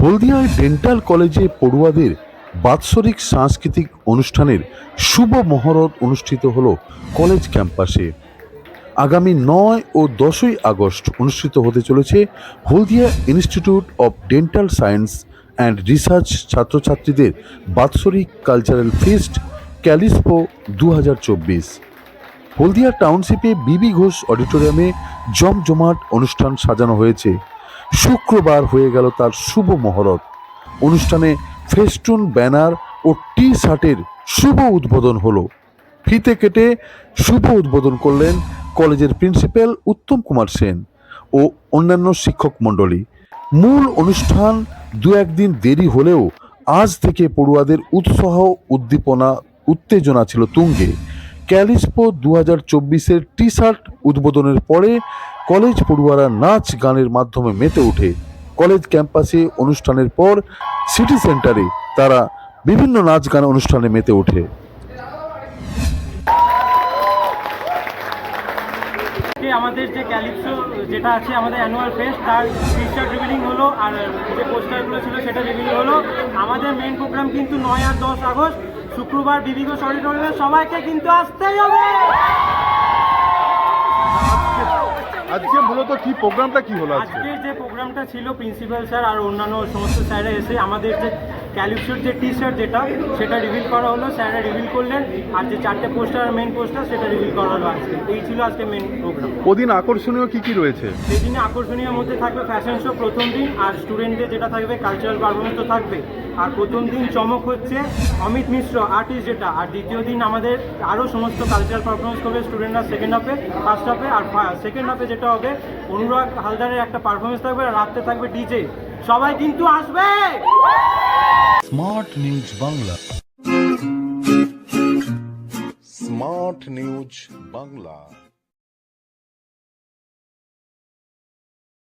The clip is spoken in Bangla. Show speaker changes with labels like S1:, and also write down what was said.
S1: হলদিয়ায় ডেন্টাল কলেজে পড়ুয়াদের বাৎসরিক সাংস্কৃতিক অনুষ্ঠানের শুভ মহরত অনুষ্ঠিত হল কলেজ ক্যাম্পাসে আগামী নয় ও দশই আগস্ট অনুষ্ঠিত হতে চলেছে Haldia institute of dental science and research ছাত্রছাত্রীদের বাৎসরিক কালচারাল ফেস্ট ক্যালিসপো দু হাজার চব্বিশ। হলদিয়া টাউনশিপে বিবি ঘোষ অডিটোরিয়ামে জমজমাট অনুষ্ঠান সাজানো হয়েছে। শুক্রবার হয়ে গেল তার শুভ মহরত। অনুষ্ঠানে ফেস্টুন, ব্যানার ও টি শার্টের শুভ উদ্বোধন হলো। ফিতে কেটে শুভ উদ্বোধন করলেন কলেজের প্রিন্সিপাল উত্তম কুমার সেন ও অন্যান্য শিক্ষক মণ্ডলী। মূল অনুষ্ঠান দু একদিন দেরি হলেও আজ থেকে পড়ুয়াদের উৎসাহ, উদ্দীপনা উত্তেজনা ছিল তুঙ্গে। ক্যালিসপো দু হাজার চব্বিশের টি শার্ট উদ্বোধনের পরে কলেজ পড়ুয়ারা নাচ গানের মাধ্যমে মেতে ওঠে। কলেজ ক্যাম্পাসে অনুষ্ঠানের পর সিটি সেন্টারে তারা বিভিন্ন নাচ গান অনুষ্ঠানে মেতে ওঠে।
S2: আমাদের যে ক্যালিপসো যেটা আছে আমাদের অ্যানুয়াল ফেস্ট তার পিকচার রিভিলিং হলো আর যে পোস্টারগুলো ছিল সেটা রিভিল হলো। আমাদের মেন প্রোগ্রাম কিন্তু নয় আর দশ আগস্ট। শুক্রবার বিবিঘ অডিটোরিয়ামে সবাইকে কিন্তু আসতেই হবে।
S3: আজকে মূলত কি প্রোগ্রামটা কি হলো আজকে?
S2: আজকে যে প্রোগ্রামটা ছিল প্রিন্সিপাল স্যার আর অন্যান্য সমস্ত স্যাররা এসে আমাদের যে ক্যালিপসোর যে টি শার্ট যেটা সেটা রিভিল করা হলো স্যাররা রিভিল করলেন আর যে চারটে পোস্টার মেন পোস্টার সেটা রিভিল করা হলো আজকে। এই ছিল আজকে মেন প্রোগ্রাম
S3: ওদিন আকর্ষণীয় কি কি রয়েছে?
S2: সেই দিনে আকর্ষণীয় মধ্যে থাকবে ফ্যাশন শো প্রথম দিন আর স্টুডেন্টদের যেটা থাকবে কালচারাল পারফরমেন্স তো থাকবে। আর প্রথম দিন চমক হচ্ছে অমিত মিশ্র আর্টিস্ট যেটা আর দ্বিতীয় দিন আমাদের আরও সমস্ত কালচারাল পারফরমেন্স করবে স্টুডেন্টরা সেকেন্ড হাফে ফার্স্ট হাফে আর সেকেন্ড হাফে যেটা হবে অনুরাগ হালদারের একটা পারফরমেন্স থাকবে আর রাত্রে থাকবে ডিজে সবাই কিন্তু আসবে।
S4: Smart news Bangla smart news Bangla